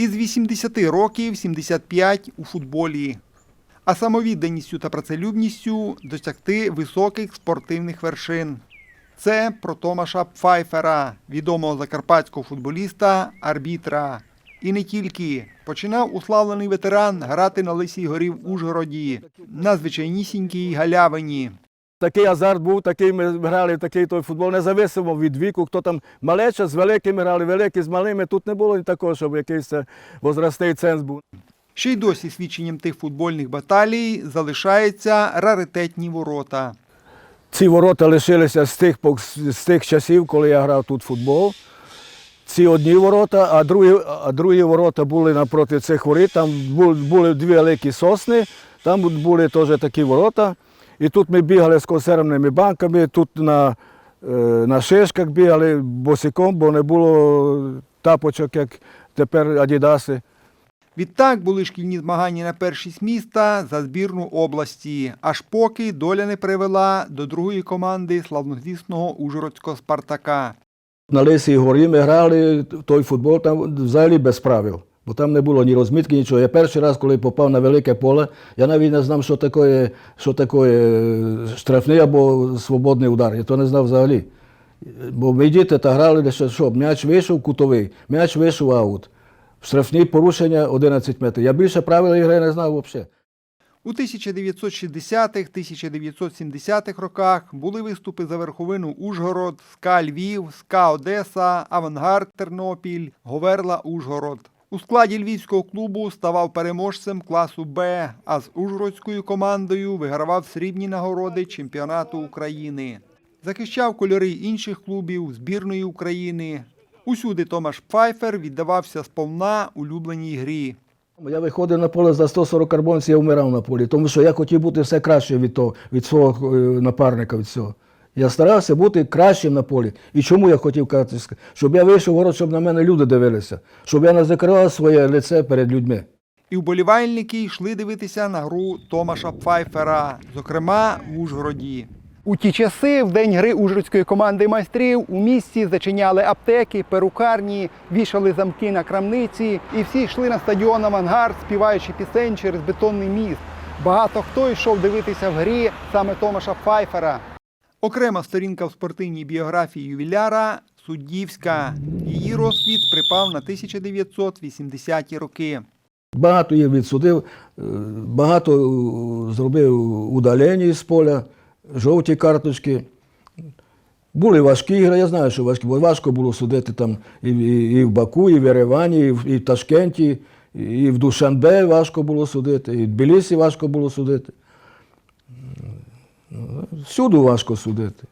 Із 80 років 75 у футболі. А самовідданістю та працелюбністю досягти високих спортивних вершин. Це про Томаша Пфайфера, відомого закарпатського футболіста, арбітра. І не тільки. Починав уславлений ветеран грати на Лисій горі в Ужгороді, на звичайнісінькій галявині. Такий азарт був, такий ми грали такий той футбол, независимо від віку, хто там малеча з великими грали, великі з малими. Тут не було такого, щоб якийсь возрастний ценз був. Ще й досі свідченням тих футбольних баталій залишаються раритетні ворота. Ці ворота лишилися з тих, з тих часів, коли я грав тут футбол. Ці одні ворота, а другі, а другі ворота були напроти цих воріт. Там були дві великі сосни, там були теж такі ворота. І тут ми бігали з консервними банками, тут на, е, на шишках бігали босиком, бо не було тапочок, як тепер адідаси. Відтак були шкільні змагання на першість міста за збірну області, аж поки доля не привела до другої команди славнозвісного Ужгородського Спартака. На Лисій горі ми грали той футбол там взагалі без правил. Бо там не було ні розмітки, нічого. Я перший раз, коли попав на велике поле, я навіть не знав, що таке, що таке штрафний або свободний удар. Я то не знав взагалі. Бо ми діти та грали лише що, м'яч вийшов кутовий, м'яч вийшов аут. Штрафні порушення 11 метрів. Я більше правил ігри не знав взагалі. У 1960-1970-х роках були виступи за верховину Ужгород, СКА Львів, СКА Одеса, Авангард Тернопіль, Говерла Ужгород. У складі львівського клубу ставав переможцем класу Б, а з ужгородською командою вигравав срібні нагороди чемпіонату України. Захищав кольори інших клубів, збірної України. Усюди Томаш Пфайфер віддавався сповна улюбленій грі. Я виходив на поле за 140 карбонців, я вмирав на полі, тому що я хотів бути все краще від того, від свого е, напарника. Від цього. Я старався бути кращим на полі. І чому я хотів казати? Щоб я вийшов в город, щоб на мене люди дивилися, щоб я не закривав своє лице перед людьми. І вболівальники йшли дивитися на гру Томаша Пфайфера, зокрема в Ужгороді. У ті часи, в день гри ужгородської команди майстрів, у місті зачиняли аптеки, перукарні, вішали замки на крамниці, і всі йшли на стадіон Авангард, співаючи пісень через бетонний міст. Багато хто йшов дивитися в грі саме Томаша Пфайфера. Окрема сторінка в спортивній біографії ювіляра суддівська. Її розквіт припав на 1980-ті роки. Багато їх відсудив, е, багато е, зробив удалені з поля, жовті карточки. Були важкі ігри, я знаю, що важкі, бо важко було судити там і, і, і в Баку, і в Еревані, і в, і в Ташкенті, і в Душанбе важко було судити, і в Тбілісі важко було судити. Всюди важко судити.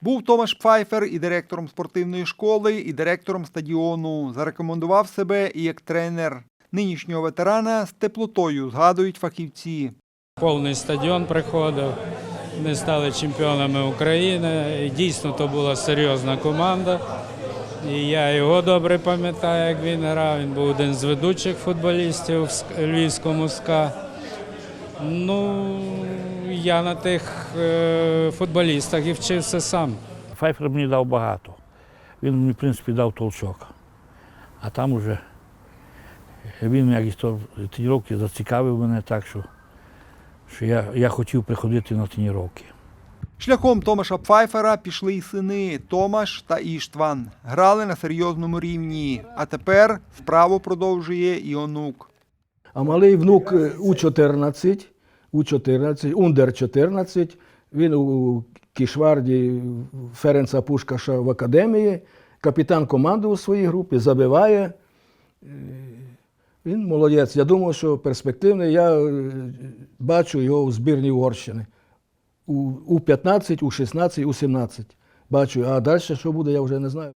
Був Томаш Пфайфер і директором спортивної школи, і директором стадіону. Зарекомендував себе і як тренер. Нинішнього ветерана з теплотою згадують фахівці. Повний стадіон приходив. Ми стали чемпіонами України. І дійсно то була серйозна команда. І я його добре пам'ятаю, як він грав. Він був один з ведучих футболістів в Львівському СКА. Ну, я на тих е, футболістах і вчився сам. Файфер мені дав багато. Він мені, в принципі, дав толчок. А там уже він якісь то тренування зацікавив мене так, що, що я, я хотів приходити на тренування. Шляхом Томаша Пфайфера пішли й сини Томаш та Іштван. Грали на серйозному рівні. А тепер справу продовжує і онук. А малий внук е, У-14, У-14, Ундер-14, він у Кішварді Ференца Пушкаша в академії, капітан команди у своїй групі, забиває. Е, Він молодець. Я думаю, що перспективний. Я е, бачу його у збірній Угорщини. У У-15, У-16, У-17. Бачу, а далі що буде, я вже не знаю.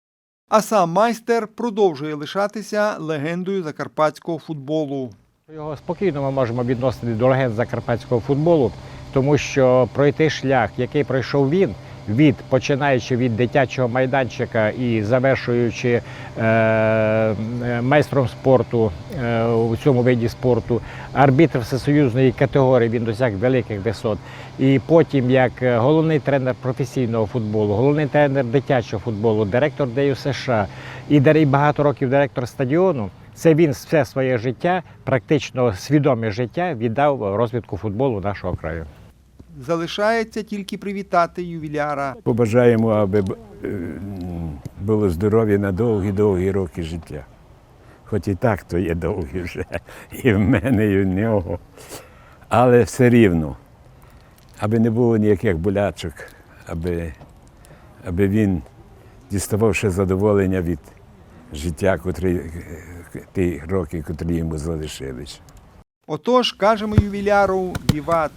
А сам майстер продовжує лишатися легендою закарпатського футболу. Його спокійно ми можемо відносити до легенд закарпатського футболу, тому що пройти шлях, який пройшов він, від починаючи від дитячого майданчика і завершуючи е, майстром спорту е, у цьому виді спорту, арбітр всесоюзної категорії, він досяг великих висот. І потім, як головний тренер професійного футболу, головний тренер дитячого футболу, директор ДЮ США і багато років директор стадіону. Це він все своє життя, практично свідоме життя, віддав розвитку футболу нашого краю. Залишається тільки привітати ювіляра. Побажаємо, аби е, було здоров'я на довгі-довгі роки життя. Хоч і так то є довгі вже, і в мене, і в нього. Але все рівно, аби не було ніяких болячок, аби, аби він діставав ще задоволення від життя, котрі, ті роки, котрі йому залишились. Отож, кажемо ювіляру Віват